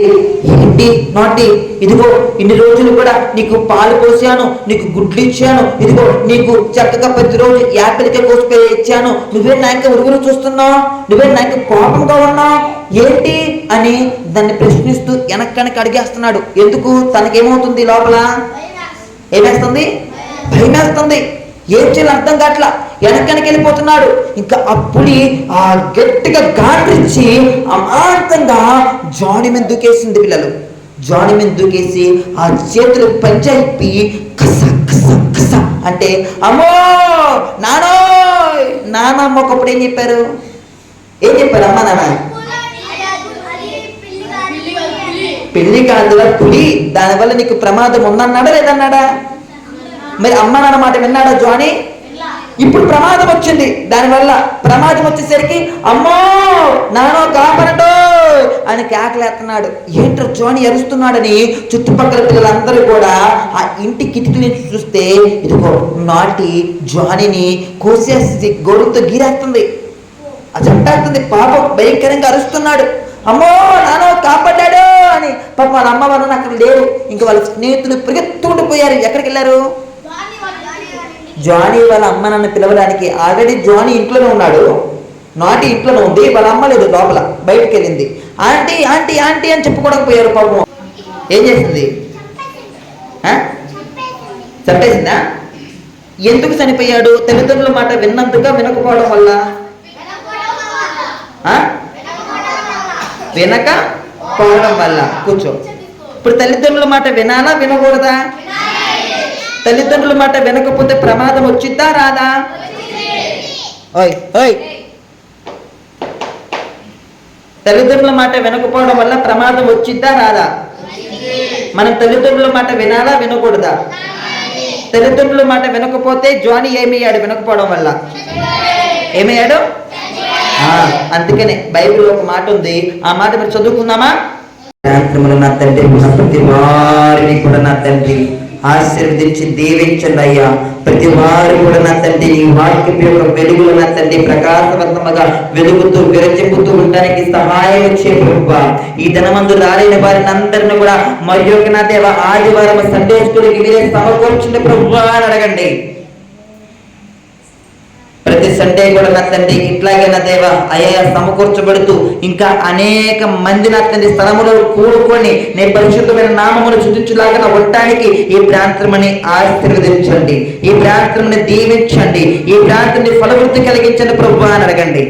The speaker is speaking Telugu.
ఏంటి? నాటి? ఇదిగో ఇన్ని రోజులు కూడా నీకు పాలు పోసాను నీకు గుడ్లు ఇచ్చాను ఇదిగో నీకు చక్కగా ప్రతిరోజు యాపిల్కే కోసిపోయి ఇచ్చాను. నువ్వే నాయక ఉరుగులు చూస్తున్నావు నువ్వే నాయక కోపంగా ఉన్నావు ఏంటి? అని దాన్ని ప్రశ్నిస్తూ వెనక్కనకి అడిగేస్తున్నాడు. ఎందుకు? తనకేమవుతుంది లోపల? ఏమేస్తుంది? భయమేస్తుంది. ఏం చేయాలి అర్థం కావట్లా? వెనక్కనికి వెళ్ళిపోతున్నాడు. ఇంకా అప్పుడు ఆ గట్టిగా గాడ్రించి అమాంతంగా జాడి మీద దూకేసింది పిల్లలు. జాడి మీద దూకేసి ఆ చేతులు పంచైపి కస కస కస అంటే అమ్మో! నానో నానమ్మ ఒకప్పుడు ఏం చెప్పారు? ఏం చెప్పారు అమ్మ నాన్న? పెళ్ళి కాదురా పులి. దానివల్ల నీకు ప్రమాదం ఉందన్నాడా లేదన్నాడా? మరి అమ్మ నాన్న మాట విన్నాడా జానీ? ఇప్పుడు ప్రమాదం వచ్చింది. దానివల్ల ప్రమాదం వచ్చేసరికి అమ్మో నానో కాపాడటో అని కేకలేస్తున్నాడు. ఏంటో జోని ఎరుస్తున్నాడని చుట్టుపక్కల పిల్లలందరూ కూడా ఆ ఇంటి కిటికీ నుంచి చూస్తే ఇదిగో నాటి జానిని కోసేసి గోరుతో గీరేస్తుంది. అది చంపేస్తుంది పాపం భయంకరంగా అరుస్తున్నాడు. అమ్మో నానో కాపాడాడు అని. పాప వాళ్ళ అమ్మ వాళ్ళని అక్కడ లేరు ఇంకా వాళ్ళ స్నేహితులు పరిగెత్తుకుంటూ పోయారు. ఎక్కడికి వెళ్ళారు జానీ వాళ్ళ అమ్మ నన్ను పిలవడానికి ఆల్రెడీ జానీ ఇంట్లోనే ఉన్నాడు. నాటి ఇంట్లోనే ఉంది. వాళ్ళ అమ్మ లేదు లోపల బయటికి వెళ్ళింది. ఆంటీ ఆంటీ ఆంటీ అని చెప్పుకోకపోయారు పాపం. ఏం చేసింది? ఆ? చంపేసిందా? ఎందుకు చనిపోయాడు? తల్లిదండ్రుల మాట విన్నందుక వినకపోవడం వల్ల? ఆ? వినక పోవడం వల్ల. కూర్చో. ఇప్పుడు తల్లిదండ్రుల మాట వినాలా వినకూడదా? తల్లిదండ్రుల మాట వినకపోతే ప్రమాదం వచ్చిద్దా రాదా? ఓయ్ ఓయ్. తల్లిదండ్రుల మాట వినకపోవడం వల్ల ప్రమాదం వచ్చిద్దా రాదా? మనం తల్లిదండ్రుల మాట వినాలా వినకూడదా? తల్లిదండ్రుల మాట వినకపోతే జానీ ఏమయ్యాడు వినకపోవడం వల్ల? ఏమయ్యాడు? ఆ, అందుకనే బైబిల్ ఒక మాట ఉంది. ఆ మాట మీరు చదువుకుందామా? నా తండ్రి ప్రతి వారిని కూడా నా తండ్రి. ఆశీర్వదించి దీవించండి అయ్యా. ప్రతి వారు కూడా నా తండ్రి నీ వాక్యపు యొక్క వెలుగులు నా తండ్రి ప్రకాశవంతముగా వెలుగుతూ విరచిపుతూ ఉండడానికి సహాయం ఇచ్చే ప్రభు ఈ ధనమందు రాలేని వారిని అందరిని కూడా మరి యొక్క నా దేవ ఆదివారం సందేశకుడికి స్కూల్కి మీరే సమకూర్చండి అని అడగండి. ప్రతి సండే కూడా నా తండ్రి ఇట్లాగే నా దేవ అయ్యా సమకూర్చబడుతూ ఇంకా అనేక మంది నా తండ్రి స్థలములో కూడుకొని నీ పరిశుద్ధమైన నామమును చుట్టించులాగా ఉండటానికి ఈ ప్రాంతమని ఆశీర్వదించండి. ఈ ప్రాంతముని దీవించండి. ఈ ప్రాంతాన్ని ఫలవృద్ధి కలిగించండి ప్రభు అని అడగండి.